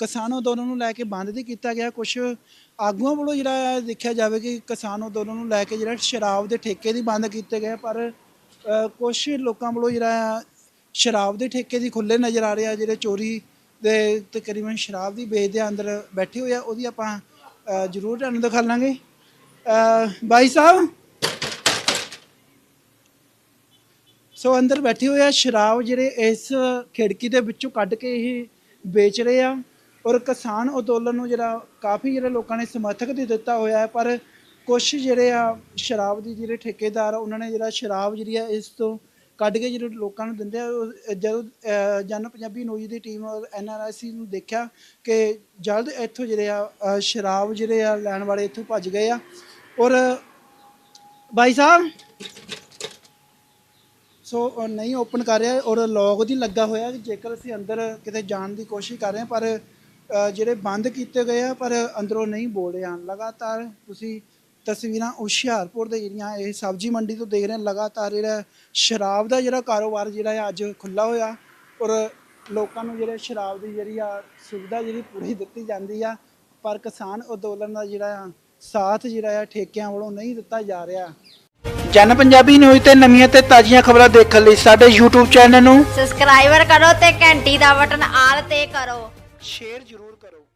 ਕਿਸਾਨ ਅੰਦੋਲਨ ਨੂੰ ਲੈ ਕੇ ਬੰਦ ਨਹੀਂ ਕੀਤਾ ਗਿਆ। ਕੁਝ ਆਗੂਆਂ ਵੱਲੋਂ ਜਿਹੜਾ ਦੇਖਿਆ ਜਾਵੇ ਕਿ ਕਿਸਾਨ ਅੰਦੋਲਨ ਨੂੰ ਲੈ ਕੇ ਜਿਹੜਾ ਸ਼ਰਾਬ ਦੇ ਠੇਕੇ ਦੀ ਬੰਦ ਕੀਤੇ ਗਏ, ਪਰ ਕੁਝ ਲੋਕਾਂ ਵੱਲੋਂ ਜਿਹੜਾ ਆ ਸ਼ਰਾਬ ਦੇ ਠੇਕੇ ਦੀ ਖੁੱਲੇ ਨਜ਼ਰ ਆ ਰਿਹਾ ਜਿਹੜੇ ਚੋਰੀ ਦੇ ਤਕਰੀਬਨ ਸ਼ਰਾਬ ਦੀ ਵੇਚਦੇ ਆ ਅੰਦਰ ਬੈਠੇ ਹੋਏ ਆ, ਉਹਦੀ ਆਪਾਂ ਜ਼ਰੂਰ ਤੁਹਾਨੂੰ ਦਿਖਾ ਲਾਂਗੇ। ਬਾਈ ਸਾਹਿਬ? ਸੋ ਅੰਦਰ ਬੈਠੇ ਹੋਏ ਆ, ਸ਼ਰਾਬ ਜਿਹੜੇ ਇਸ ਖਿੜਕੀ ਦੇ ਵਿੱਚੋਂ ਕੱਢ ਕੇ ਇਹ ਵੇਚ ਰਹੇ ਆ। ਔਰ ਕਿਸਾਨ ਅੰਦੋਲਨ ਨੂੰ ਜਿਹੜਾ ਕਾਫੀ ਜਿਹੜੇ ਲੋਕਾਂ ਨੇ ਸਮਰਥਕ ਦੇ ਦਿੱਤਾ ਹੋਇਆ ਹੈ, ਪਰ ਕੁਝ ਜਿਹੜੇ ਆ ਸ਼ਰਾਬ ਦੀ ਜਿਹੜੇ ਠੇਕੇਦਾਰ ਆ, ਉਹਨਾਂ ਨੇ ਜਿਹੜਾ ਸ਼ਰਾਬ ਜਿਹੜੀ ਆ ਇਸ ਤੋਂ ਕੱਢ ਕੇ ਜਿਹੜੇ ਲੋਕਾਂ ਨੂੰ ਦਿੰਦੇ ਆ, ਉਹ ਜਦੋਂ ਜਨ ਪੰਜਾਬੀ ਨਿਊਜ਼ ਦੀ ਟੀਮ ਔਰ ਐਨਆਰਆਈਸੀ ਨੂੰ ਦੇਖਿਆ ਕਿ ਜਲਦ ਇੱਥੋਂ ਜਿਹੜੇ ਆ ਸ਼ਰਾਬ ਜਿਹੜੇ ਆ ਲੈਣ ਵਾਲੇ ਇੱਥੋਂ ਭੱਜ ਗਏ ਆ। ਔਰ ਭਾਈ ਸਾਹਿਬ, ਸੋ ਨਹੀਂ ਓਪਨ ਕਰ ਰਿਹਾ ਔਰ ਲੌਗ ਦੀ ਲੱਗਾ ਹੋਇਆ, ਜੇਕਰ ਅਸੀਂ ਅੰਦਰ ਕਿਤੇ ਜਾਣ ਦੀ ਕੋਸ਼ਿਸ਼ ਕਰ ਰਹੇ ਹਾਂ, ਪਰ ਜਿਹੜੇ ਬੰਦ ਕੀਤੇ ਗਏ ਆ, ਪਰ ਅੰਦਰੋਂ ਨਹੀਂ ਬੋਲ ਰਹੇ ਹਨ। ਲਗਾਤਾਰ ਤੁਸੀਂ ਤਸਵੀਰਾਂ ਹੁਸ਼ਿਆਰਪੁਰ ਦੇ ਜਿਹੜੀਆਂ, ਇਹ ਸਬਜ਼ੀ ਮੰਡੀ ਤੋਂ ਦੇਖ ਰਹੇ ਹਾਂ, ਲਗਾਤਾਰ ਜਿਹੜਾ ਸ਼ਰਾਬ ਦਾ ਜਿਹੜਾ ਕਾਰੋਬਾਰ ਜਿਹੜਾ ਹੈ, ਅੱਜ ਖੁੱਲਾ ਹੋਇਆ। ਔਰ ਲੋਕਾਂ ਨੂੰ ਜਿਹੜੇ ਸ਼ਰਾਬ ਦੀ ਜਿਹੜੀ ਆ, ਸੁਵਿਧਾ ਜਿਹੜੀ ਪੂਰੀ ਦਿੱਤੀ ਜਾਂਦੀ ਆ, ਪਰ ਕਿਸਾਨ ਅੰਦੋਲਨ ਦਾ ਜਿਹੜਾ ਆ ਸਾਥ ਜਿਹੜਾ ਆ ਠੇਕਿਆਂ ਵੱਲੋਂ ਨਹੀਂ ਦਿੱਤਾ ਜਾ ਰਿਹਾ। ਜਨ ਪੰਜਾਬੀ ਨਿਊਜ਼ ਤੇ ਨਵੀਆਂ ਤੇ ਤਾਜ਼ੀਆਂ ਖਬਰਾਂ ਦੇਖਣ ਲਈ ਸਾਡੇ YouTube ਚੈਨਲ ਨੂੰ ਸਬਸਕ੍ਰਾਈਬਰ ਕਰੋ ਤੇ ਘੰਟੀ ਦਾ ਬਟਨ ਆਲ ਤੇ ਕਰੋ। ਸ਼ੇਅਰ ਜ਼ਰੂਰ ਕਰੋ।